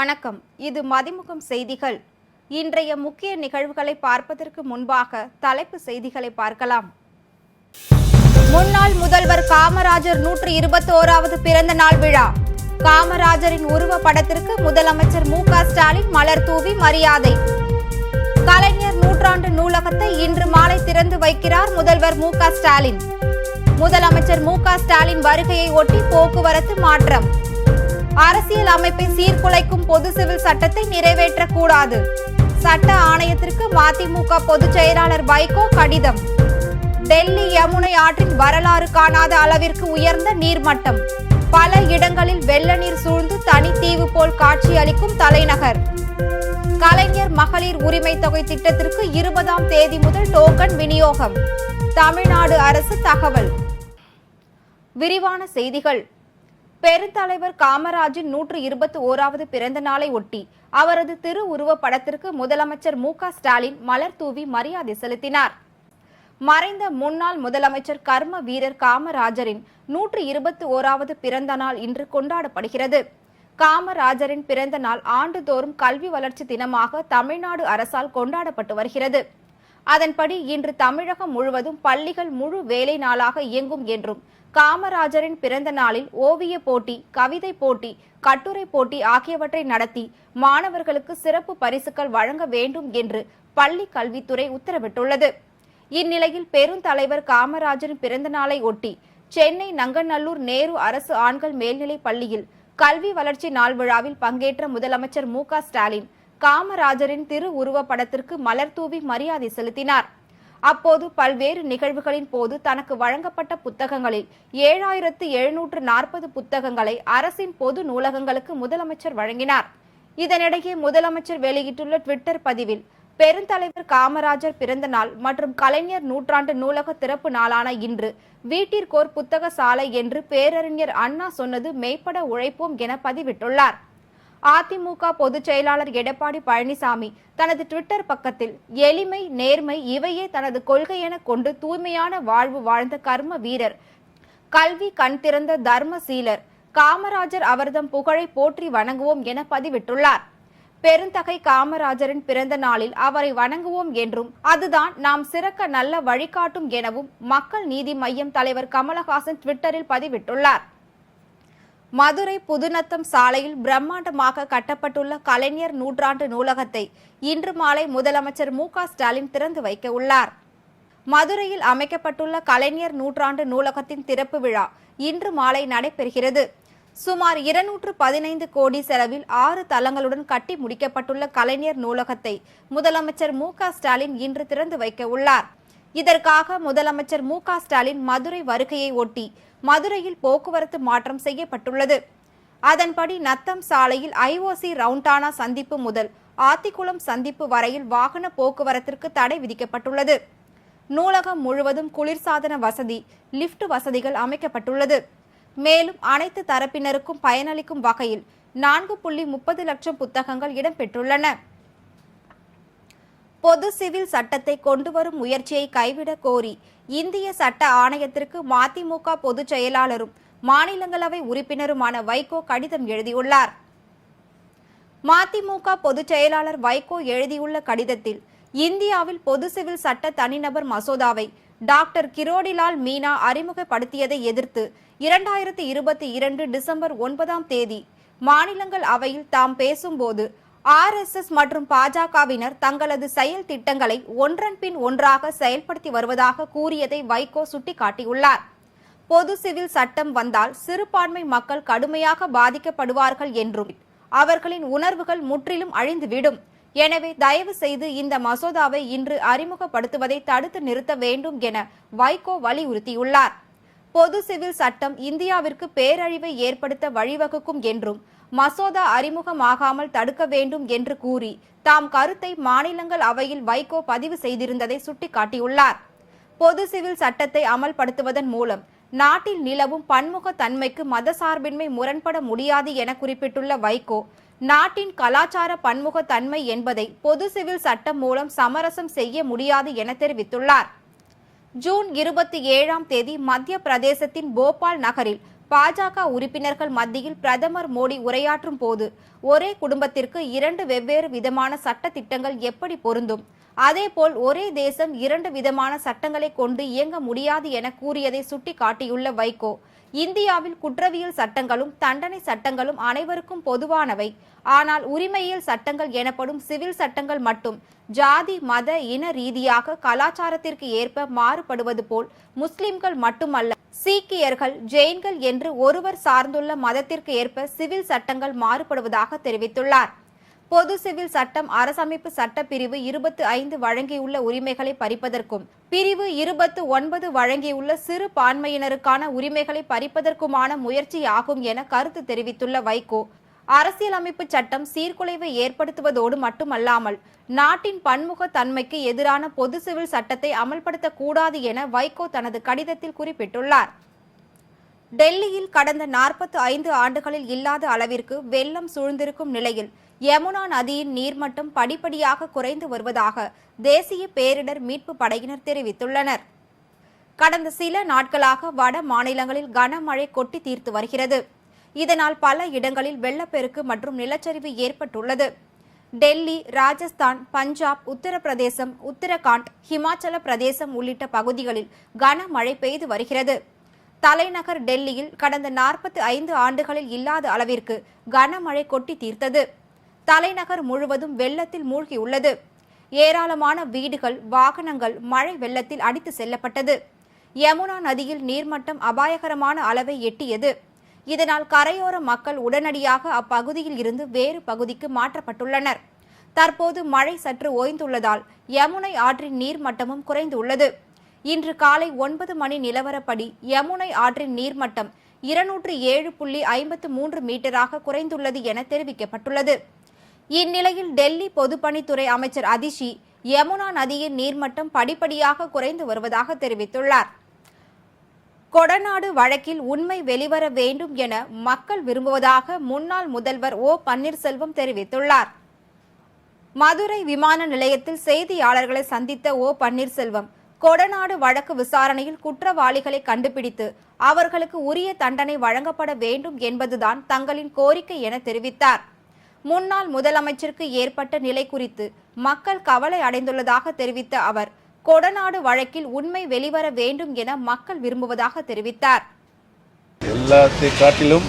வணக்கம். இது மதிமுகம் செய்திகள். இன்றைய முக்கிய நிகழ்வுகளை பார்ப்பதற்கு முன்பாக தலைப்பு செய்திகளை பார்க்கலாம். முன்னாள் முதல்வர் காமராஜர் நூற்று இருபத்தோராவது பிறந்த நாள் விழா. காமராஜரின் உருவ படத்திற்கு முதலமைச்சர் மு ஸ்டாலின் மலர் தூவி மரியாதை. கலைஞர் நூற்றாண்டு நூலகத்தை இன்று மாலை திறந்து வைக்கிறார் முதல்வர் மு ஸ்டாலின். முதலமைச்சர் மு ஸ்டாலின் வருகையை ஒட்டி போக்குவரத்து மாற்றம். அரசியல் அமைப்பை சீர்குலைக்கும் பொது சிவில் சட்டத்தை நிறைவேற்றக்கூடாது. சட்ட ஆணையத்திற்கு மதிமுக பொதுச் செயலாளர் வைகோ கடிதம். டெல்லி யமுனை ஆற்றின் வரலாறு காணாத அளவிற்கு உயர்ந்த நீர்மட்டம். பல இடங்களில் வெள்ள நீர் சூழ்ந்து தனித்தீவு போல் காட்சியளிக்கும் தலைநகர். கலைஞர் மகளிர் உரிமை தொகை திட்டத்திற்கு இருபதாம் தேதி முதல் டோக்கன் விநியோகம். தமிழ்நாடு அரசு தகவல். விரிவான செய்திகள். பெருந்தலைவர் காமராஜின் நூற்று இருபத்தி ஓராவது பிறந்த நாளை ஒட்டி அவரது திரு படத்திற்கு முதலமைச்சர் மு க ஸ்டாலின் மலர் தூவி மரியாதை செலுத்தினார். மறைந்த முன்னாள் முதலமைச்சர் கர்ம வீரர் காமராஜரின் நூற்று இருபத்தி ஓராவது பிறந்த நாள் இன்று கொண்டாடப்படுகிறது. காமராஜரின் பிறந்த நாள் ஆண்டுதோறும் கல்வி வளர்ச்சி தினமாக தமிழ்நாடு அரசால் கொண்டாடப்பட்டு வருகிறது. அதன்படி இன்று தமிழகம் முழுவதும் பள்ளிகள் முழு வேலை நாளாக இயங்கும் என்றும் காமராஜரின் பிறந்த நாளில் ஓவிய போட்டி கவிதை போட்டி கட்டுரை போட்டி ஆகியவற்றை நடத்தி மாணவர்களுக்கு சிறப்பு பரிசுகள் வழங்க வேண்டும் என்று பள்ளி கல்வித்துறை உத்தரவிட்டுள்ளது. இந்நிலையில் பெருந்தலைவர் காமராஜரின் பிறந்த நாளை ஒட்டி சென்னை நங்கநல்லூர் நேரு அரசு ஆண்கள் மேல்நிலைப் பள்ளியில் கல்வி வளர்ச்சி நாள் விழாவில் பங்கேற்ற முதலமைச்சர் மு க ஸ்டாலின் காமராஜரின் திரு உருவப்படத்திற்கு மலர் தூவி மரியாதை செலுத்தினார். அப்போது பல்வேறு நிகழ்வுகளின் போது தனக்கு வழங்கப்பட்ட புத்தகங்களில் ஏழாயிரத்து எழுநூற்று நாற்பது புத்தகங்களை அரசின் பொது நூலகங்களுக்கு முதலமைச்சர் வழங்கினார். இதனிடையே முதலமைச்சர் வெளியிட்டுள்ள ட்விட்டர் பதிவில் பெருந்தலைவர் காமராஜர் பிறந்த நாள் மற்றும் கலைஞர் நூற்றாண்டு நூலக திறப்பு நாளான இன்று வீட்டிற்கோர் புத்தக சாலை என்று பேரறிஞர் அண்ணா சொன்னது மெய்ப்பட உழைப்போம் என பதிவிட்டுள்ளார். அதிமுக பொதுச் செயலாளர் எடப்பாடி பழனிசாமி தனது ட்விட்டர் பக்கத்தில் எளிமை நேர்மை இவையே தனது கொள்கை என கொண்டு தூய்மையான வாழ்வு வாழ்ந்த கர்ம வீரர். கல்வி கண் திறந்த தர்ம சீலர். காமராஜர் அவர்தம் புகழை போற்றி வணங்குவோம் என பதிவிட்டுள்ளார். பெருந்தகை காமராஜரின் பிறந்த நாளில் அவரை வணங்குவோம் என்றும் அதுதான் நாம் சிறக்க நல்ல வழிகாட்டும் எனவும் மக்கள் நீதி மையம் தலைவர் கமலஹாசன் ட்விட்டரில் பதிவிட்டுள்ளார். மதுரை புதுநத்தம் சாலையில் பிரம்மாண்டமாக கட்டப்பட்டுள்ள கலைஞர் நூற்றாண்டு நூலகத்தை இன்று மாலை முதலமைச்சர் மு ஸ்டாலின் திறந்து வைக்க உள்ளார். மதுரையில் அமைக்கப்பட்டுள்ள கலைஞர் நூற்றாண்டு நூலகத்தின் திறப்பு விழா இன்று மாலை நடைபெறுகிறது. சுமார் இருநூற்று பதினைந்து கோடி செலவில் ஆறு தளங்களுடன் கட்டி முடிக்கப்பட்டுள்ள கலைஞர் நூலகத்தை முதலமைச்சர் மு ஸ்டாலின் இன்று திறந்து வைக்க உள்ளார். இதற்காக முதலமைச்சர் மு ஸ்டாலின் மதுரை வருகையை ஒட்டி மதுரையில் போக்குவரத்து மாற்றம் செய்யப்பட்டுள்ளது. அதன்படி நத்தம் சாலையில் ஐஓசி ரவுண்டானா சந்திப்பு முதல் ஆத்திக்குளம் சந்திப்பு வரையில் வாகன போக்குவரத்திற்கு தடை விதிக்கப்பட்டுள்ளது. நூலகம் முழுவதும் குளிர்சாதன வசதி லிப்ட் வசதிகள் அமைக்கப்பட்டுள்ளது. மேலும் அனைத்து தரப்பினருக்கும் பயனளிக்கும் வகையில் நான்கு புள்ளி முப்பது லட்சம் புத்தகங்கள் இடம்பெற்றுள்ளன. பொது சிவில் சட்டத்தை கொண்டு வரும் முயற்சியை கைவிடக் கோரி இந்திய சட்ட ஆணையத்திற்கு மதிமுக பொதுச் செயலாளரும் மாநிலங்களவை உறுப்பினருமான வைகோ கடிதம் எழுதியுள்ளார். மதிமுக பொதுச் செயலாளர் வைகோ எழுதியுள்ள கடிதத்தில் இந்தியாவில் பொது சிவில் சட்ட தனிநபர் மசோதாவை டாக்டர் கிரோடிலால் மீனா அறிமுகப்படுத்தியதை எதிர்த்து இரண்டாயிரத்தி இருபத்தி இரண்டு டிசம்பர் ஒன்பதாம் தேதி மாநிலங்கள் அவையில் தாம் பேசும்போது ஆர்எஸ்எஸ் மற்றும் பாஜகவினர் தங்களது செயல் திட்டங்களை ஒன்றன் பின் ஒன்றாக செயல்படுத்தி வருவதாக கூறியதை வைகோ சுட்டிக்காட்டியுள்ளார். பொது சிவில் சட்டம் வந்தால் சிறுபான்மை மக்கள் கடுமையாக பாதிக்கப்படுவார்கள் என்றும் அவர்களின் உணர்வுகள் முற்றிலும் அழிந்துவிடும். எனவே தயவு செய்து இந்த மசோதாவை இன்று அறிமுகப்படுத்துவதை தடுத்து நிறுத்த வேண்டும் என வைகோ வலியுறுத்தியுள்ளார். பொது சிவில் சட்டம் இந்தியாவிற்கு பேரழிவை ஏற்படுத்த வழிவகுக்கும் என்றும் மசோதா அறிமுகமாகாமல் தடுக்க வேண்டும் என்று கூறி தாம் கருத்தை மாநிலங்கள் அவையில் வைகோ பதிவு செய்திருந்ததை சுட்டிக்காட்டியுள்ளார். பொது சிவில் சட்டத்தை அமல்படுத்துவதன் மூலம் நாட்டில் நிலவும் பன்முக தன்மைக்கு மதசார்பின்மை முரண்பட முடியாது என குறிப்பிட்டுள்ள வைகோ நாட்டின் கலாச்சார பன்முக தன்மை என்பதை பொது சிவில் சட்டம் மூலம் சமரசம் செய்ய முடியாது என தெரிவித்துள்ளார். ஜூன் இருபத்தி ஏழாம் தேதி மத்திய பிரதேசத்தின் போபால் நகரில் பாஜக உறுப்பினர்கள் மத்தியில் பிரதமர் மோடி உரையாற்றும் போது ஒரே குடும்பத்திற்கு இரண்டு வெவ்வேறு விதமான சட்ட திட்டங்கள் எப்படி பொருந்தும்? அதேபோல் ஒரே தேசம் இரண்டு விதமான சட்டங்களை கொண்டு இயங்க முடியாது என கூறியதை சுட்டிக்காட்டியுள்ள வைகோ இந்தியாவில் குற்றவியல் சட்டங்களும் தண்டனை சட்டங்களும் அனைவருக்கும் பொதுவானவை. ஆனால் உரிமையியல் சட்டங்கள் எனப்படும் சிவில் சட்டங்கள் மட்டும் ஜாதி மத இன ரீதியாக கலாச்சாரத்திற்கு ஏற்ப மாறுபடுவது போல் முஸ்லிம்கள் மட்டுமல்ல சீக்கியர்கள் ஜெயின்கள் என்று ஒருவர் சார்ந்துள்ள மதத்திற்கு ஏற்ப சிவில் சட்டங்கள் மாறுபடுவதாக தெரிவித்துள்ளார். பொது சிவில் சட்டம் அரசமைப்பு சட்ட பிரிவு இருபத்து ஐந்து வழங்கியுள்ள உரிமைகளை பறிப்பதற்கும் பிரிவு இருபத்து ஒன்பது வழங்கியுள்ள சிறு பான்மையினருக்கான உரிமைகளை பறிப்பதற்குமான முயற்சியாகும் என கருத்து தெரிவித்துள்ள வைகோ அரசியலமைப்பு சட்டம் சீர்குலைவை ஏற்படுத்துவதோடு மட்டுமல்லாமல் நாட்டின் பன்முக தன்மைக்கு எதிரான பொது சிவில் சட்டத்தை அமல்படுத்தக்கூடாது என வைகோ தனது கடிதத்தில் குறிப்பிட்டுள்ளார். டெல்லியில் கடந்த நாற்பத்தி ஐந்து ஆண்டுகளில் இல்லாத அளவிற்கு வெள்ளம் சூழ்ந்திருக்கும் நிலையில் யமுனா நதியின் நீர்மட்டம் படிப்படியாக குறைந்து வருவதாக தேசிய பேரிடர் மீட்பு படையினர் தெரிவித்துள்ளனர். கடந்த சில நாட்களாக வட மாநிலங்களில் கனமழை கொட்டி தீர்த்து வருகிறது. இதனால் பல இடங்களில் வெள்ளப்பெருக்கு மற்றும் நிலச்சரிவு ஏற்பட்டுள்ளது. டெல்லி ராஜஸ்தான் பஞ்சாப் உத்தரப்பிரதேசம் உத்தரகாண்ட் ஹிமாச்சல பிரதேசம் உள்ளிட்ட பகுதிகளில் கனமழை பெய்து வருகிறது. தலைநகர் டெல்லியில் கடந்த நாற்பத்தி ஐந்து ஆண்டுகளில் இல்லாத அளவிற்கு கனமழை கொட்டி தீர்த்தது. தலைநகர் முழுவதும் வெள்ளத்தில் மூழ்கியுள்ளது. ஏராளமான வீடுகள் வாகனங்கள் மழை வெள்ளத்தில் அடித்து செல்லப்பட்டது. யமுனா நதியில் நீர்மட்டம் அபாயகரமான அளவை எட்டியது. இதனால் கரையோர மக்கள் உடனடியாக அப்பகுதியில் இருந்து வேறு பகுதிக்கு மாற்றப்பட்டுள்ளனர். தற்போது மழை சற்று ஓய்ந்துள்ளதால் யமுனை ஆற்றின் நீர்மட்டமும் குறைந்துள்ளது. இன்று காலை ஒன்பது மணி நிலவரப்படி யமுனை ஆற்றின் நீர்மட்டம் இருநூற்று ஏழு புள்ளி ஐம்பத்து மூன்று மீட்டராக குறைந்துள்ளது என தெரிவிக்கப்பட்டுள்ளது. இந்நிலையில் டெல்லி பொதுப்பணித்துறை அமைச்சர் அதிஷி யமுனா நதியின் நீர்மட்டம் படிப்படியாக குறைந்து வருவதாக தெரிவித்துள்ளார். கொடநாடு வழக்கில் உண்மை வெளிவர வேண்டும் என மக்கள் விரும்புவதாக முன்னாள் முதல்வர் ஓ பன்னீர்செல்வம் தெரிவித்துள்ளார். மதுரை விமான நிலையத்தில் செய்தியாளர்களை சந்தித்த ஓ பன்னீர்செல்வம் கொடநாடு வழக்கு விசாரணையில் குற்றவாளிகளை கண்டுபிடித்து அவர்களுக்கு உரிய தண்டனை வழங்கப்பட வேண்டும் என்பதுதான் தங்களின் கோரிக்கை என தெரிவித்தார். முன்னாள் முதலமைச்சருக்கு ஏற்பட்ட நிலை குறித்து மக்கள் கவலை அடைந்துள்ளதாக தெரிவித்த அவர் கொடநாடு வழக்கில் உண்மை வெளிவர வேண்டும் என மக்கள் விரும்புவதாக தெரிவித்தார். எல்லாத்தை காட்டிலும்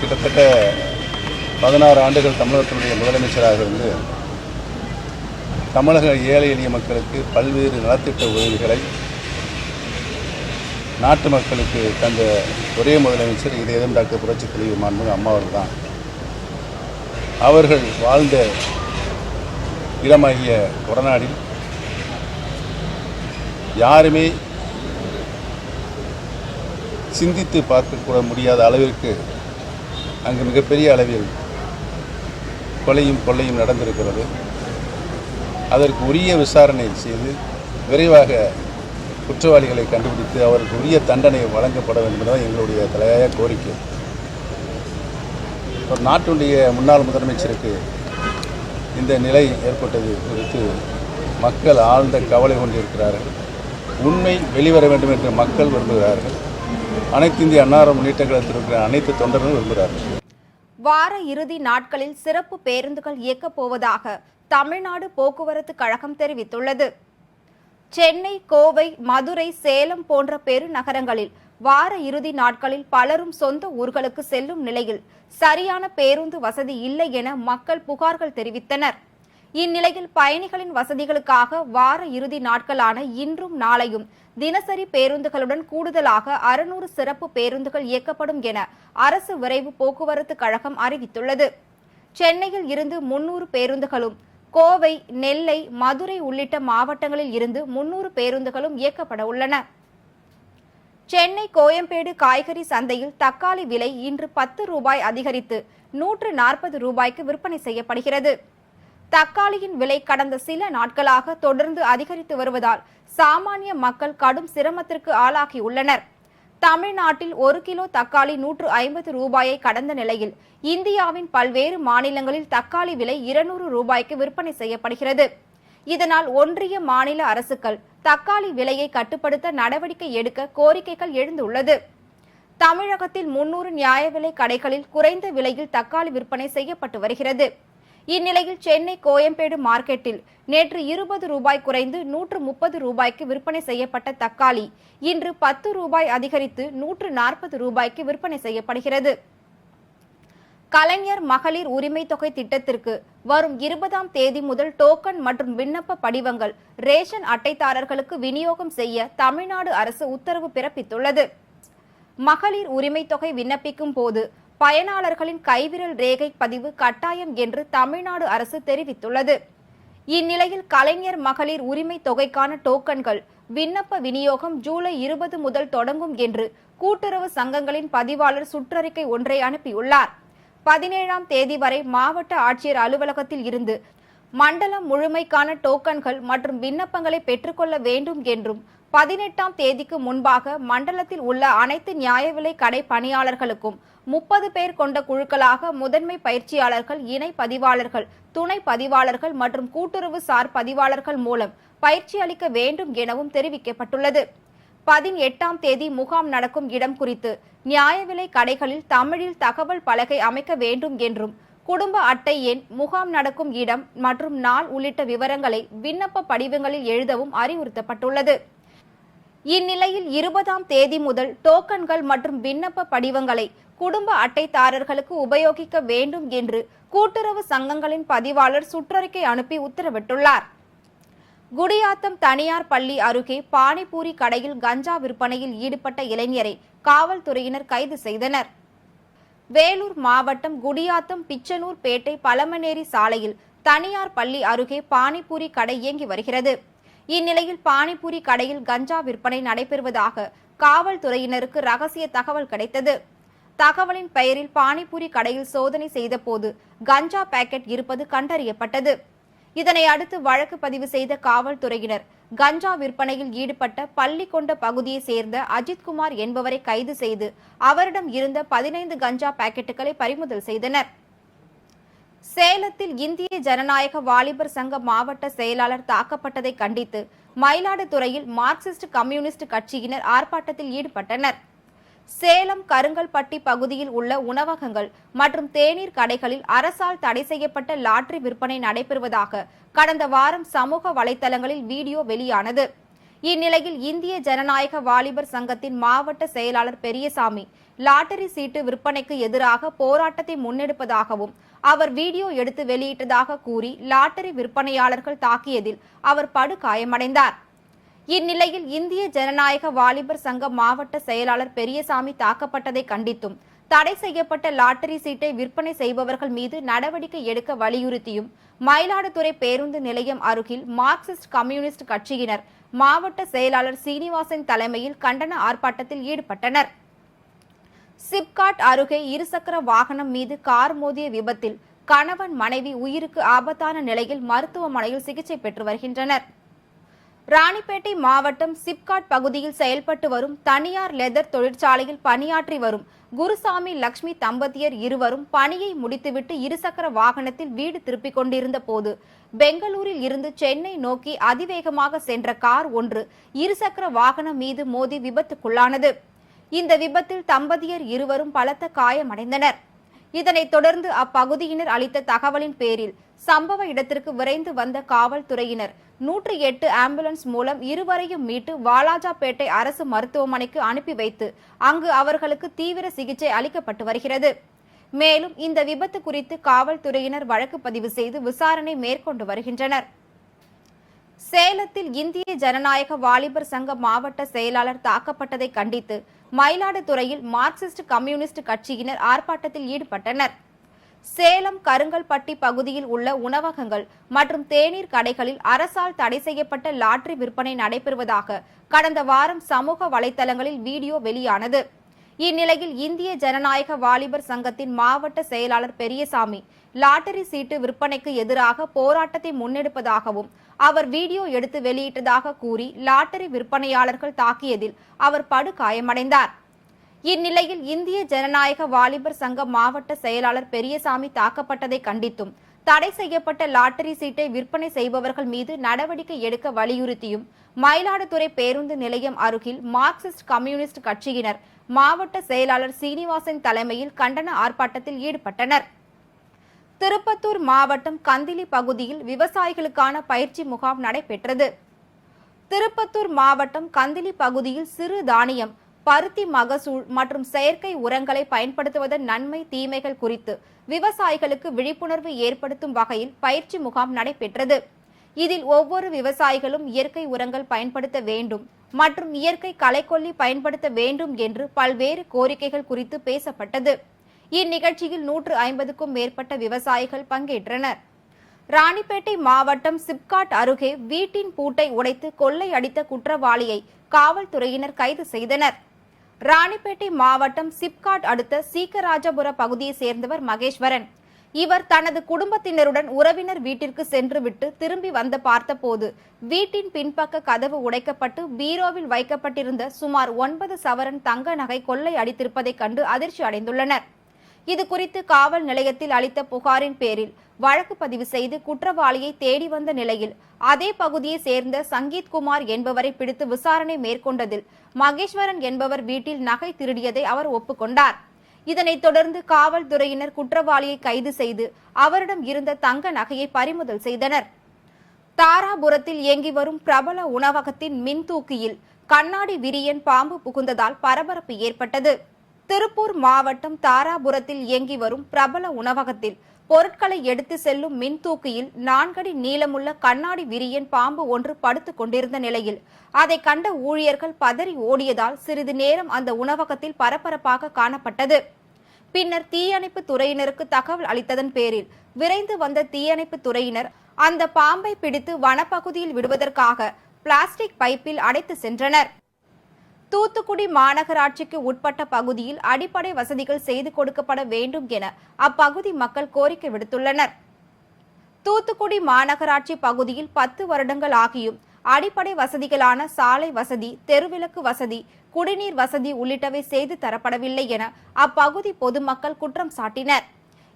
கிட்டத்தட்ட பதினாறு ஆண்டுகள் தமிழகத்தினுடைய முதலமைச்சராக இருந்து தமிழக ஏழை எளிய மக்களுக்கு பல்வேறு நலத்திட்ட உதவிகளை நாட்டு மக்களுக்கு தந்த ஒரே முதலமைச்சர் இதயம் டாக்டர் புரட்சி தலைவர் மாண்பு அம்மா அவர்கள் தான். அவர்கள் வாழ்ந்த இடமாகிய கொடநாடில் யாருமே சிந்தித்து பார்க்கக்கூட முடியாத அளவிற்கு அங்கு மிகப்பெரிய அளவில் கொலையும் கொள்ளையும் நடந்திருக்கிறது. அதற்கு உரிய விசாரணை செய்து விரைவாக குற்றவாளிகளை கண்டுபிடித்து அவருக்கு உரிய தண்டனை வழங்கப்பட வேண்டும் என்பதுதான் எங்களுடைய தலையாய கோரிக்கை. ஒரு நாட்டுடைய முன்னாள் முதலமைச்சருக்கு இந்த நிலை ஏற்பட்டது குறித்து மக்கள் ஆழ்ந்த கவலை கொண்டிருக்கிறார்கள். உண்மை வெளிவர வேண்டும் என்று மக்கள் விரும்புகிறார்கள். அனைத்து இந்திய அன்னாரம் முன்னேற்ற கழகத்தில் இருக்கிற அனைத்து தொண்டர்களும் விரும்புகிறார்கள். வார இறுதி நாட்களில் சிறப்பு பேருந்துகள் இயக்கப் போவதாக தமிழ்நாடு போக்குவரத்து கழகம் தெரிவித்துள்ளது. சென்னை கோவை மதுரை சேலம் போன்ற பெருநகரங்களில் வார இறுதி நாட்களில் பலரும் சொந்த ஊர்களுக்கு செல்லும் நிலையில் சரியான பேருந்து வசதி இல்லை என மக்கள் புகார்கள் தெரிவித்தனர். இந்நிலையில் பயணிகளின் வசதிகளுக்காக வார இறுதி நாட்களான இன்றும் நாளையும் தினசரி பேருந்துகளுடன் கூடுதலாக அறுநூறு சிறப்பு பேருந்துகள் இயக்கப்படும் என அரசு விரைவு போக்குவரத்து கழகம் அறிவித்துள்ளது. சென்னையில் இருந்து முன்னூறு பேருந்துகளும் கோவை நெல்லை மதுரை உள்ளிட்ட மாவட்டங்களில் இருந்து முன்னூறு பேருந்துகளும் இயக்கப்பட உள்ளன. சென்னை கோயம்பேடு காய்கறி சந்தையில் தக்காளி விலை இன்று பத்து ரூபாய் அதிகரித்து நூற்று நாற்பது ரூபாய்க்கு விற்பனை செய்யப்படுகிறது. தக்காளியின் விலை கடந்த சில நாட்களாக தொடர்ந்து அதிகரித்து வருவதால் சாமானிய மக்கள் கடும் சிரமத்திற்கு ஆளாகியுள்ளனர் தமிழ்நாட்டில் ஒரு கிலோ தக்காளி நூற்று ஐம்பது ரூபாயை கடந்த நிலையில் இந்தியாவின் பல்வேறு மாநிலங்களில் தக்காளி விலை இருநூறு ரூபாய்க்கு விற்பனை செய்யப்படுகிறது. இதனால் ஒன்றிய மாநில அரசுகள் தக்காளி விலையை கட்டுப்படுத்த நடவடிக்கை எடுக்க கோரிக்கைகள் எழுந்துள்ளது. தமிழகத்தில் முன்னூறு நியாய விலை கடைகளில் குறைந்த விலையில் தக்காளி விற்பனை செய்யப்பட்டு வருகிறது. இந்நிலையில் சென்னை கோயம்பேடு மார்க்கெட்டில் நேற்று இருபது ரூபாய் குறைந்து நூற்று முப்பது ரூபாய்க்கு விற்பனை செய்யப்பட்ட தக்காளி இன்று பத்து ரூபாய் அதிகரித்து நூற்று நாற்பது ரூபாய்க்கு விற்பனை செய்யப்படுகிறது. கலைஞர் மகளிர் உரிமை தொகை திட்டத்திற்கு வரும் இருபதாம் தேதி முதல் டோக்கன் மற்றும் விண்ணப்ப படிவங்கள் ரேஷன் அட்டைதாரர்களுக்கு விநியோகம் செய்ய தமிழ்நாடு அரசு உத்தரவு பிறப்பித்துள்ளது. மகளிர் உரிமை தொகை விண்ணப்பிக்கும் போது பயனாளர்களின் கைவிரல் ரேகை பதிவு கட்டாயம் என்று தமிழ்நாடு அரசு தெரிவித்துள்ளது. இந்நிலையில் கலைஞர் மகளிர் உரிமை தொகைக்கான டோக்கன்கள் விண்ணப்ப விநியோகம் ஜூலை இருபது முதல் தொடங்கும் என்று கூட்டுறவு சங்கங்களின் பதிவாளர் சுற்றறிக்கை ஒன்றை அனுப்பியுள்ளார். பதினேழாம் தேதி வரை மாவட்ட ஆட்சியர் அலுவலகத்தில் இருந்து மண்டலம் முழுமைக்கான டோக்கன்கள் மற்றும் விண்ணப்பங்களை பெற்றுக்கொள்ள வேண்டும் என்றும் பதினெட்டாம் தேதிக்கு முன்பாக மண்டலத்தில் உள்ள அனைத்து நியாய விலை கடை பணியாளர்களுக்கும் முப்பது பேர் கொண்ட குழுக்களாக முதன்மை பயிற்சியாளர்கள் இணை பதிவாளர்கள் துணை பதிவாளர்கள் மற்றும் கூட்டுறவு சார் பதிவாளர்கள் மூலம் பயிற்சி அளிக்க வேண்டும் எனவும் தெரிவிக்கப்பட்டுள்ளது. பதினெட்டாம் தேதி முகாம் நடக்கும் இடம் குறித்து. நியாய விலை கடைகளில் தமிழில் தகவல் பலகை அமைக்க வேண்டும் என்றும் குடும்ப அட்டை எண் முகாம் நடக்கும் இடம் மற்றும் நாள் உள்ளிட்ட விவரங்களை விண்ணப்ப படிவங்களில் எழுதவும் அறிவுறுத்தப்பட்டுள்ளது. இந்நிலையில் இருபதாம் தேதி முதல் டோக்கன்கள் மற்றும் விண்ணப்ப படிவங்களை குடும்ப அட்டைதாரர்களுக்கு உபயோகிக்க வேண்டும் என்று கூட்டுறவு சங்கங்களின் பதிவாளர் சுற்றறிக்கை அனுப்பி உத்தரவிட்டுள்ளார். குடியாத்தம் தனியார் பள்ளி அருகே பானிபூரி கடையில் கஞ்சா விற்பனையில் ஈடுபட்ட இளைஞரை காவல்துறையினர் கைது செய்தனர். வேலூர் மாவட்டம் குடியாத்தம் பிச்சனூர் பேட்டை பழமநேரி சாலையில் தனியார் பள்ளி அருகே பானிபூரி கடை இயங்கி வருகிறது. இந்நிலையில் பானிபூரி கடையில் கஞ்சா விற்பனை நடைபெறுவதாக காவல்துறையினருக்கு ரகசிய தகவல் கிடைத்தது. தகவலின் பெயரில் பானிபூரி கடையில் சோதனை செய்தபோது கஞ்சா பாக்கெட் இருப்பது கண்டறியப்பட்டது. இதனை அடுத்து வழக்கு பதிவு செய்த காவல்துறையினர் கஞ்சா விற்பனையில் ஈடுபட்ட பள்ளிக்கொண்ட பகுதியைச் சேர்ந்த அஜித்குமார் என்பவரை கைது செய்து அவரிடம் இருந்த பதினைந்து கஞ்சா பாக்கெட்டுகளை பறிமுதல் செய்தனர். சேலத்தில் இந்திய ஜனநாயக வாலிபர் சங்க மாவட்ட செயலாளர் தாக்கப்பட்டதை கண்டித்து மயிலாடுதுறையில் மார்க்சிஸ்ட் கம்யூனிஸ்ட் கட்சியினர் ஆர்ப்பாட்டத்தில் ஈடுபட்டனர். சேலம் கருங்கல்பட்டி பகுதியில் உள்ள உணவகங்கள் மற்றும் தேநீர் கடைகளில் அரசால் தடை செய்யப்பட்ட லாட்டரி விற்பனை நடைபெறுவதாக கடந்த வாரம் சமூக வலைதளங்களில் வீடியோ வெளியானது. இந்நிலையில் இந்திய ஜனநாயக வாலிபர் சங்கத்தின் மாவட்ட செயலாளர் பெரியசாமி லாட்டரி சீட்டு விற்பனைக்கு எதிராக போராட்டத்தை முன்னெடுப்பதாகவும் அவர் வீடியோ எடுத்து வெளியிட்டதாக கூறி லாட்டரி விற்பனையாளர்கள் தாக்கியதில் அவர் படுகாயமடைந்தார். இந்நிலையில் இந்திய ஜனநாயக வாலிபர் சங்க மாவட்ட செயலாளர் பெரியசாமி தாக்கப்பட்டதை கண்டித்தும் தடை செய்யப்பட்ட லாட்டரி சீட்டை விற்பனை செய்பவர்கள் மீது நடவடிக்கை எடுக்க வலியுறுத்தியும் மயிலாடுதுறை பேருந்து நிலையம் அருகில் மார்க்சிஸ்ட் கம்யூனிஸ்ட் கட்சியினர் மாவட்ட செயலாளர் சீனிவாசன் தலைமையில் கண்டன ஆர்ப்பாட்டத்தில் ஈடுபட்டனர். சிப்காட் அருகே இருசக்கர வாகனம் மீது கார் மோதிய விபத்தில் கணவன் மனைவி உயிருக்கு ஆபத்தான நிலையில் மருத்துவமனையில் சிகிச்சை பெற்று வருகின்றனர். ராணிப்பேட்டை மாவட்டம் சிப்காட் பகுதியில் செயல்பட்டு வரும் தனியார் லெதர் தொழிற்சாலையில் பணியாற்றி வரும் குருசாமி லக்ஷ்மி தம்பதியர் இருவரும் பணியை முடித்துவிட்டு இருசக்கர வாகனத்தில் வீடு திருப்பிக் கொண்டிருந்த போது பெங்களூரில் இருந்து சென்னை நோக்கி அதிவேகமாக சென்ற கார் ஒன்று இருசக்கர வாகனம் மீது மோதி விபத்துக்குள்ளானது. இந்த விபத்தில் தம்பதியர் இருவரும் பலத்த காயமடைந்தனர். இதனைத் தொடர்ந்து அப்பகுதியினர் அளித்த தகவலின் பேரில் சம்பவ இடத்திற்கு விரைந்து வந்த காவல்துறையினர் நூற்றி எட்டு ஆம்புலன்ஸ் மூலம் இருவரையும் மீட்டு வாலாஜாபேட்டை அரசு மருத்துவமனைக்கு அனுப்பி வைத்து அங்கு அவர்களுக்கு தீவிர சிகிச்சை அளிக்கப்பட்டு வருகிறது. மேலும் இந்த விபத்து குறித்து காவல்துறையினர் வழக்கு பதிவு செய்து விசாரணை மேற்கொண்டு வருகின்றனர். சேலத்தில் இந்திய ஜனநாயக வாலிபர் சங்க மாவட்ட செயலாளர் தாக்கப்பட்டதை கண்டித்து மயிலாடுதுறையில் மார்க்சிஸ்ட் கம்யூனிஸ்ட் கட்சியினர் ஆர்ப்பாட்டத்தில் ஈடுபட்டனர். சேலம் கருங்கல்பட்டி பகுதியில் உள்ள உணவகங்கள் மற்றும் தேநீர் கடைகளில் அரசால் தடை செய்யப்பட்ட லாட்டரி விற்பனை நடைபெறுவதாக கடந்த வாரம் சமூக வலைதளங்களில் வீடியோ வெளியானது. இந்நிலையில் இந்திய ஜனநாயக வாலிபர் சங்கத்தின் மாவட்ட செயலாளர் பெரியசாமி லாட்டரி சீட்டு விற்பனைக்கு எதிராக போராட்டத்தை முன்னெடுப்பதாகவும் அவர் வீடியோ எடுத்து வெளியிட்டதாக கூறி லாட்டரி விற்பனையாளர்கள் தாக்கியதில் அவர் படுகாயமடைந்தார். இந்நிலையில் இந்திய ஜனநாயக வாலிபர் சங்க மாவட்ட செயலாளர் பெரியசாமி தாக்கப்பட்டதை கண்டித்தும் தடை செய்யப்பட்ட லாட்டரி சீட்டை விற்பனை செய்பவர்கள் மீது நடவடிக்கை எடுக்க வலியுறுத்தியும் மயிலாடுதுறை பேருந்து நிலையம் அருகில் மார்க்சிஸ்ட் கம்யூனிஸ்ட் கட்சியினர் மாவட்ட செயலாளர் சீனிவாசன் தலைமையில் கண்டன ஆர்ப்பாட்டத்தில் ஈடுபட்டனர். திருப்பத்தூர் மாவட்டம் கந்திலி பகுதியில் விவசாயிகளுக்கான பயிற்சி முகாம் நடைபெற்றது. திருப்பத்தூர் மாவட்டம் கந்திலி பகுதியில் சிறு தானியம் பருத்தி மகசூல் மற்றும் செயற்கை உரங்களை பயன்படுத்துவதன் நன்மை தீமைகள் குறித்து விவசாயிகளுக்கு விழிப்புணர்வு ஏற்படுத்தும் வகையில் பயிற்சி முகாம் நடைபெற்றது. இதில் ஒவ்வொரு விவசாயிகளும் இயற்கை உரங்கள் பயன்படுத்த வேண்டும் மற்றும் இயற்கை களைக்கொல்லி பயன்படுத்த வேண்டும் என்று பல்வேறு கோரிக்கைகள் குறித்து பேசப்பட்டது. இந்நிகழ்ச்சியில் நூற்று ஐம்பதுக்கும் மேற்பட்ட விவசாயிகள் பங்கேற்றனர். ராணிப்பேட்டை மாவட்டம் சிப்காட் அருகே வீட்டின் பூட்டை உடைத்து கொள்ளை அடித்த குற்றவாளியை காவல்துறையினர் கைது செய்தனர். ராணிப்பேட்டை மாவட்டம் சிப்காட் அடுத்த சீக்கராஜபுர பகுதியை சேர்ந்தவர் மகேஸ்வரன். இவர் தனது குடும்பத்தினருடன் உறவினர் வீட்டிற்கு சென்றுவிட்டு திரும்பி வந்து பார்த்தபோது வீட்டின் பின்பக்க கதவு உடைக்கப்பட்டு பீரோவில் வைக்கப்பட்டிருந்த சுமார் ஒன்பது சவரன் தங்க நகை கொள்ளை அடித்திருப்பதைக் கண்டு அதிர்ச்சி அடைந்துள்ளனர் இது குறித்து காவல் நிலையத்தில் அளித்த புகாரின் பேரில் வழக்கு பதிவு செய்து குற்றவாளியை தேடி வந்த நிலையில் அதே பகுதியை சேர்ந்த சங்கீத் குமார் என்பவரை பிடித்து விசாரணை மேற்கொண்டதில் மகேஸ்வரன் என்பவர் வீட்டில் நகை திருடியதை அவர் ஒப்புக்கொண்டார். இதனைத் தொடர்ந்து காவல்துறையினர் குற்றவாளியை கைது செய்து அவரிடம் இருந்த தங்க நகையை பறிமுதல் செய்தனர். தாராபுரத்தில் இயங்கி வரும் பிரபல உணவகத்தின் மின்தூக்கியில் கண்ணாடி விரியன் பாம்பு புகுந்ததால் பரபரப்பு ஏற்பட்டது. திருப்பூர் மாவட்டம் தாராபுரத்தில் இயங்கி வரும் பிரபல உணவகத்தில் பொருட்களை எடுத்து செல்லும் மின்தூக்கியில் நான்கடி நீளமுள்ள கண்ணாடி விரியன் பாம்பு ஒன்று படுத்துக் கொண்டிருந்த நிலையில் அதை கண்ட ஊழியர்கள் பதறி ஓடியதால் சிறிது நேரம் அந்த உணவகத்தில் பரபரப்பாக காணப்பட்டது. பின்னர் தீயணைப்பு துறையினருக்கு தகவல் அளித்ததன் பேரில் விரைந்து வந்த தீயணைப்பு துறையினர் அந்த பாம்பை பிடித்து வனப்பகுதியில் விடுவதற்காக பிளாஸ்டிக் பைப்பில் அடைத்து சென்றனர். தூத்துக்குடி மாநகராட்சிக்கு உட்பட்ட பகுதியில் அடிப்படை வசதிகள் செய்து கொடுக்கப்பட வேண்டும் என அப்பகுதி மக்கள் கோரிக்கை விடுத்துள்ளனர். தூத்துக்குடி மாநகராட்சி பகுதியில் பத்து வருடங்கள் ஆகியும் அடிப்படை வசதிகளான சாலை வசதி தெருவிளக்கு வசதி குடிநீர் வசதி உள்ளிட்டவை செய்து தரப்படவில்லை என அப்பகுதி பொதுமக்கள் குற்றம் சாட்டினர்.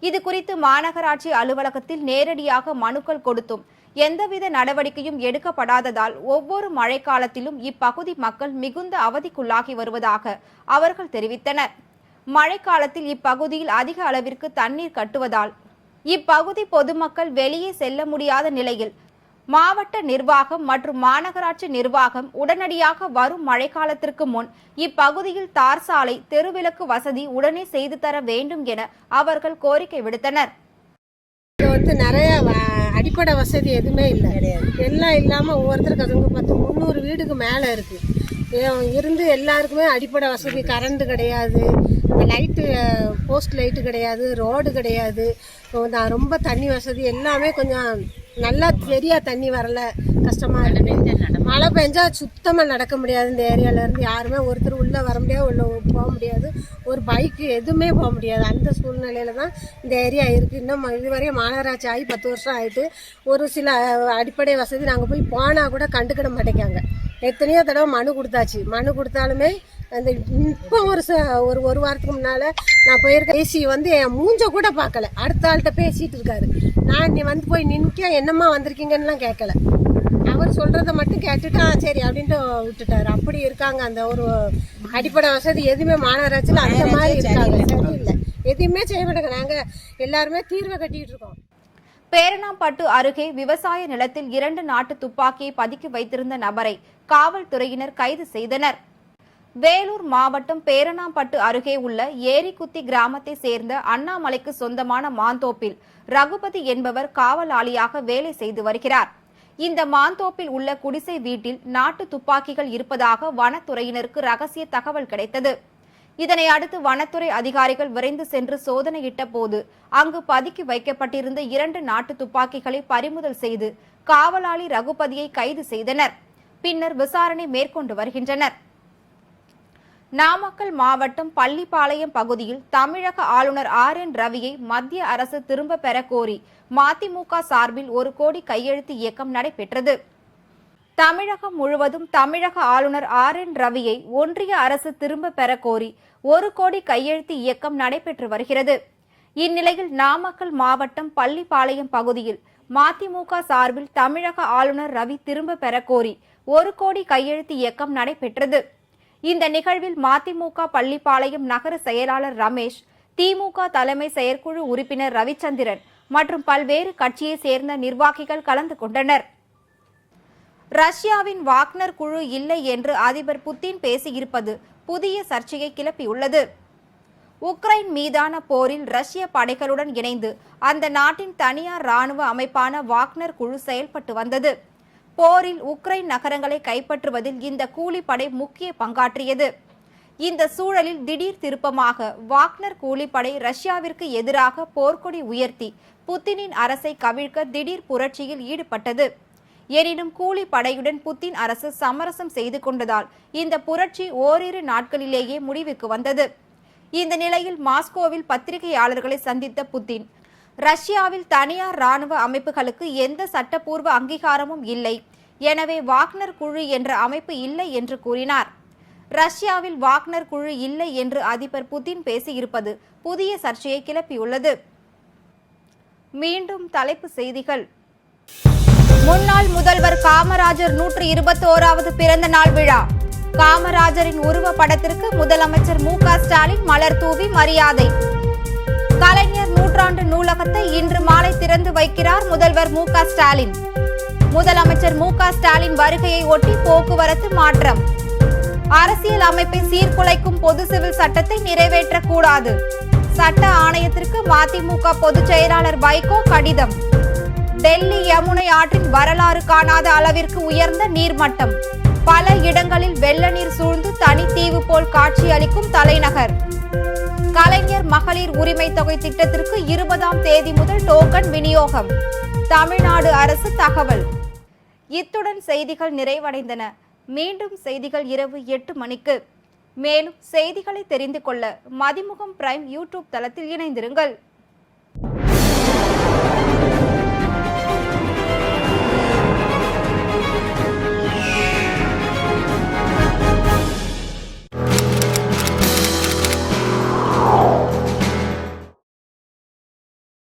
இது குறித்து மாநகராட்சி அலுவலகத்தில் நேரடியாக மனுக்கள் கொடுத்தும் எந்தவித நடவடிக்கையும் எடுக்கப்படாததால் ஒவ்வொரு மழைக்காலத்திலும் இப்பகுதி மக்கள் மிகுந்த அவதிக்குள்ளாகி வருவதாக அவர்கள் தெரிவித்தனர். மழைக்காலத்தில் இப்பகுதியில் அதிக அளவிற்கு தண்ணீர் கட்டுவதால் இப்பகுதி பொதுமக்கள் வெளியே செல்ல முடியாத நிலையில் மாவட்ட நிர்வாகம் மற்றும் மாநகராட்சி நிர்வாகம் உடனடியாக வரும் மழைக்காலத்திற்கு முன் இப்பகுதியில் தார் சாலை தெருவிளக்கு வசதி உடனே செய்து தர வேண்டும் என அவர்கள் கோரிக்கை விடுத்தனர். வந்து நிறைய அடிப்படை வசதி எதுவுமே இல்லை. எல்லாம் இல்லாமல் ஒவ்வொருத்தருக்கு அதுங்க பத்து முந்நூறு வீடுக்கு மேலே இருக்குது இருந்து எல்லாருக்குமே அடிப்படை வசதி. கரண்ட் கிடையாது. லைட்டு போஸ்ட் லைட்டு கிடையாது. ரோடு கிடையாது. ரொம்ப தண்ணி வசதி. எல்லாமே கொஞ்சம் நல்லா சரியா தண்ணி வரல கஷ்டமா இருக்கு. மழை பெஞ்சா சுத்தமா நடக்க முடியாது இந்த ஏரியால இருந்து. யாருமே ஒருத்தர் உள்ள வர முடியாது உள்ள போக முடியாது. ஒரு பைக் எதுவுமே போக முடியாது. அந்த சூழ்நிலையில தான் இந்த ஏரியா இருக்கு. இன்னும் இதுவரையும் மாநகராட்சி ஆகி பத்து வருஷம் ஆயிட்டு ஒரு சில அடிப்படை வசதி நாங்கள் போய் போனா கூட கண்டுக்கிட மாட்டேங்காங்க. எத்தனையோ தடவை மனு கொடுத்தாச்சு. மனு கொடுத்தாலுமே அந்த இப்போ ஒரு ச ஒரு ஒரு வாரத்துக்கு முன்னால நான் போயிருக்க ஏசி வந்து என் மூஞ்ச கூட பார்க்கல அடுத்த ஆள்கிட்ட பேசிட்டு இருக்காரு. நான் நீ வந்து போய் நிற்க என்னம்மா வந்திருக்கீங்கன்னுலாம் கேட்கல அவர் சொல்றத மட்டும் கேட்டுட்டு ஆ சரி அப்படின்ட்டு விட்டுட்டாரு. அப்படி இருக்காங்க அந்த ஒரு அடிப்படை வசதி எதுவுமே மாநகராட்சியில் அந்த மாதிரி இருக்காங்க சரியில்லை. எதுவுமே செய்ய மாட்டாங்க. நாங்க எல்லாருமே தீர்வை கட்டிட்டு இருக்கோம். பேரணாம்பட்டு அருகே விவசாய நிலத்தில் இரண்டு நாட்டு துப்பாக்கியை பதுக்கி வைத்திருந்த நபரை காவல்துறையினர் கைது செய்தனர். வேலூர் மாவட்டம் பேரணாம்பட்டு அருகே உள்ள ஏரிக்குத்தி கிராமத்தை சேர்ந்த அண்ணாமலைக்கு சொந்தமான மாந்தோப்பில் ரகுபதி என்பவர் காவலாளியாக வேலை செய்து வருகிறார். இந்த மாந்தோப்பில் உள்ள குடிசை வீட்டில் நாட்டு துப்பாக்கிகள் இருப்பதாக வனத்துறையினருக்கு ரகசிய தகவல் கிடைத்தது. இதனை அடுத்து வனத்துறை அதிகாரிகள் விரைந்து சென்று சோதனையிட்ட போது அங்கு பதுக்கி வைக்கப்பட்டிருந்த இரண்டு நாட்டு துப்பாக்கிகளை பறிமுதல் செய்து காவலாளி ரகுபதியை கைது செய்தனர். பின்னர் விசாரணை மேற்கொண்டு வருகின்றனர். நாமக்கல் மாவட்டம் பள்ளிப்பாளையம் பகுதியில் தமிழக ஆளுநர் ஆர் என் ரவியை மத்திய அரசு திரும்ப பெற கோரி மதிமுக சார்பில் ஒரு கோடி கையெழுத்து இயக்கம் நடைபெற்றது. தமிழகம் முழுவதும் தமிழக ஆளுநர் ஆர் என் ரவியை ஒன்றிய அரசு திரும்ப பெற கோரி ஒரு கோடி கையெழுத்து இயக்கம் நடைபெற்று வருகிறது. இந்நிலையில் நாமக்கல் மாவட்டம் பள்ளிப்பாளையம் பகுதியில் மதிமுக சார்பில் தமிழக ஆளுநர் ரவி திரும்ப பெறக்கோரி ஒரு கோடி கையெழுத்து இயக்கம் நடைபெற்றது. இந்த நிகழ்வில் மதிமுக பள்ளிப்பாளையம் நகர செயலாளர் ரமேஷ் திமுக தலைமை செயற்குழு உறுப்பினர் ரவிச்சந்திரன் மற்றும் பல்வேறு கட்சியைச் சேர்ந்த நிர்வாகிகள் கலந்து கொண்டனர். ரஷ்யாவின் வாக்னர் குழு இல்லை என்று அதிபர் புத்தின் பேசியிருப்பது புதிய சர்ச்சையை கிளப்பியுள்ளது. உக்ரைன் மீதான போரில் ரஷ்ய படைகளுடன் இணைந்து அந்த நாட்டின் தனியார் ராணுவ அமைப்பான வாக்னர் குழு செயல்பட்டு வந்தது. போரில் உக்ரைன் நகரங்களை கைப்பற்றுவதில் இந்த கூலிப்படை முக்கிய பங்காற்றியது. இந்த சூழலில் திடீர் திருப்பமாக வாக்னர் கூலிப்படை ரஷ்யாவிற்கு எதிராக போர்க்கொடி உயர்த்தி புத்தினின் அரசை கவிழ்க்க திடீர் புரட்சியில் ஈடுபட்டது. எனினும் கூலிப்படையுடன் புத்தின் அரசு சமரசம் செய்து கொண்டதால் இந்த புரட்சி ஓரிரு நாட்களிலேயே முடிவுக்கு வந்தது. இந்த நிலையில் மாஸ்கோவில் பத்திரிகையாளர்களை சந்தித்த புத்தின் ரஷ்யாவில் தனியார் ராணுவ அமைப்புகளுக்கு எந்த சட்டப்பூர்வ அங்கீகாரமும் இல்லை. எனவே வாக்னர் குழு என்ற அமைப்பு இல்லை என்று கூறினார். ரஷ்யாவில் வாக்னர் குழு இல்லை என்று அதிபர் புதின் பேசியிருப்பது புதிய சர்ச்சையை கிளப்பியுள்ளது. மீண்டும் தலைப்பு செய்திகள். முன்னாள் முதல்வர் காமராஜர் நூற்று இருபத்தோராவது பிறந்த நாள் விழா. காமராஜரின் உருவ படத்திற்கு முதலமைச்சர் மு க ஸ்டாலின் மலர் தூவி மரியாதை. கலைஞர் நூற்றாண்டு நூலகத்தை இன்று மாலை திறந்து வைக்கிறார் முதல்வர் மு ஸ்டாலின். முதலமைச்சர் மு ஸ்டாலின் வருகையை ஒட்டி போக்குவரத்து மாற்றம். அரசியல் அமைப்பை சீர்குலைக்கும் பொது சிவில் சட்டத்தை நிறைவேற்றக்கூடாது. சட்ட ஆணையத்திற்கு மதிமுக பொதுச் செயலாளர் வைகோ கடிதம். டெல்லி யமுனை ஆற்றின் வரலாறு காணாத அளவிற்கு உயர்ந்த நீர்மட்டம். பல இடங்களில் வெள்ள நீர் சூழ்ந்து தனித்தீவு போல் காட்சியளிக்கும் தலைநகர். கலைஞர் மகளிர் உரிமை தொகை திட்டத்திற்கு இருபதாம் தேதி முதல் டோக்கன் விநியோகம். தமிழ்நாடு அரசு தகவல். இத்துடன் செய்திகள் நிறைவடைந்தன. மீண்டும் செய்திகள் இரவு எட்டு மணிக்கு. மேலும் செய்திகளை தெரிந்து கொள்ள மதிமுகம் பிரைம் யூடியூப் தளத்தில் இணைந்திருங்கள்.